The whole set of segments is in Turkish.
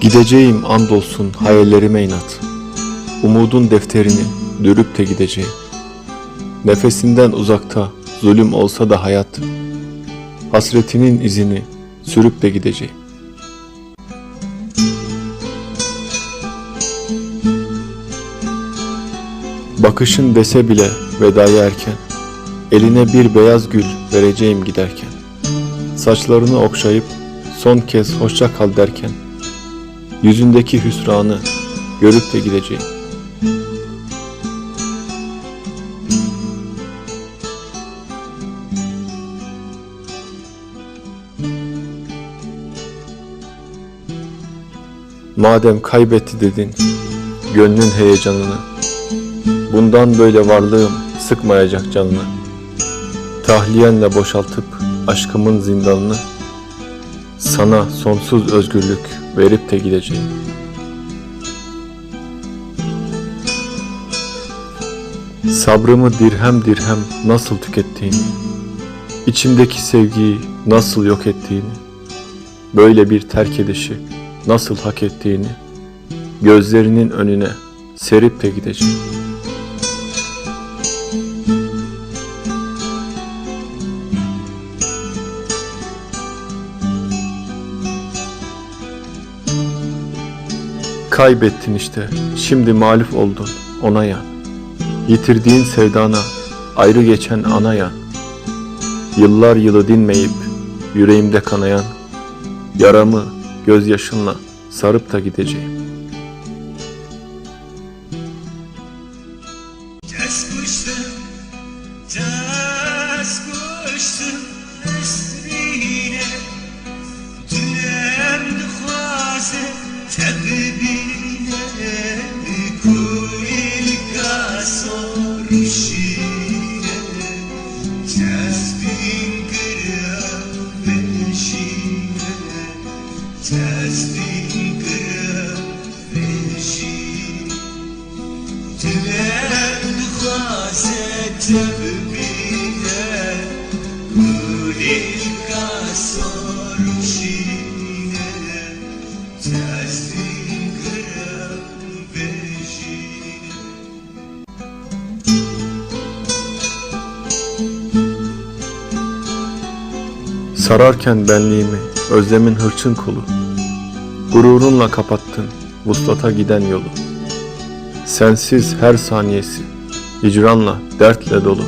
Gideceğim andolsun hayallerime inat. Umudun defterini dürüp de gideceğim. Nefesinden uzakta zulüm olsa da hayat. Hasretinin izini sürüp de gideceğim. Bakışın dese bile vedaya erken Eline bir beyaz gül vereceğim giderken Saçlarını okşayıp son kez hoşça kal derken Yüzündeki hüsranı görüp de gideceğim. Madem kaybetti dedin gönlün heyecanını Bundan böyle varlığım sıkmayacak canını Tahliyenle boşaltıp aşkımın zindanını Sana sonsuz özgürlük verip de gideceğim. Sabrımı dirhem dirhem nasıl tükettiğini içimdeki sevgiyi nasıl yok ettiğini Böyle bir terk edişi nasıl hak ettiğini Gözlerinin önüne serip de gideceğim Kaybettin işte, şimdi mağlup oldun ona yan. Yitirdiğin sevdana, ayrı geçen ana yan. Yıllar yılı dinmeyip, yüreğimde kanayan, yaramı gözyaşınla sarıp da gideceğim. Tez kuştum, tez kuştum esrine Sararken benliğimi özlemin hırçın kolu Gururunla kapattın vuslata giden yolu. Sensiz her saniyesi hicranla dertle dolu.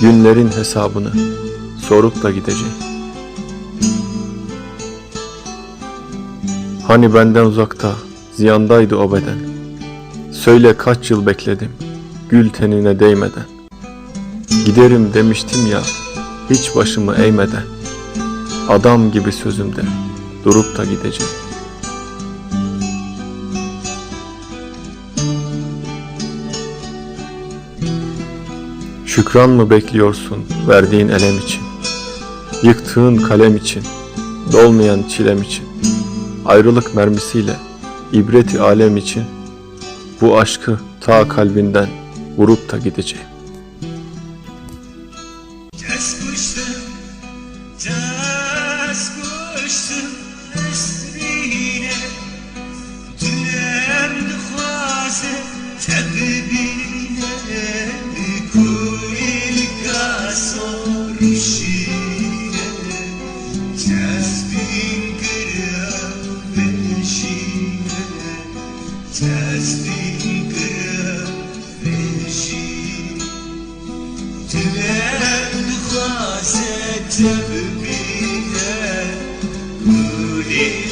Günlerin hesabını sorup da gideceğim. Hani benden uzakta ziyandaydı o beden? Söyle kaç yıl bekledim gül tenine değmeden. Giderim demiştim ya hiç başımı eğmeden. Adam gibi sözümde durup da gideceğim Şükran mı bekliyorsun verdiğin elem için? Yıktığın kalem için Dolmayan çilem için? Ayrılık mermisiyle ibreti alem için? Bu aşkı ta kalbinden vurup da gideceğim. Tez kuştum, tez Khazet tebine Kulil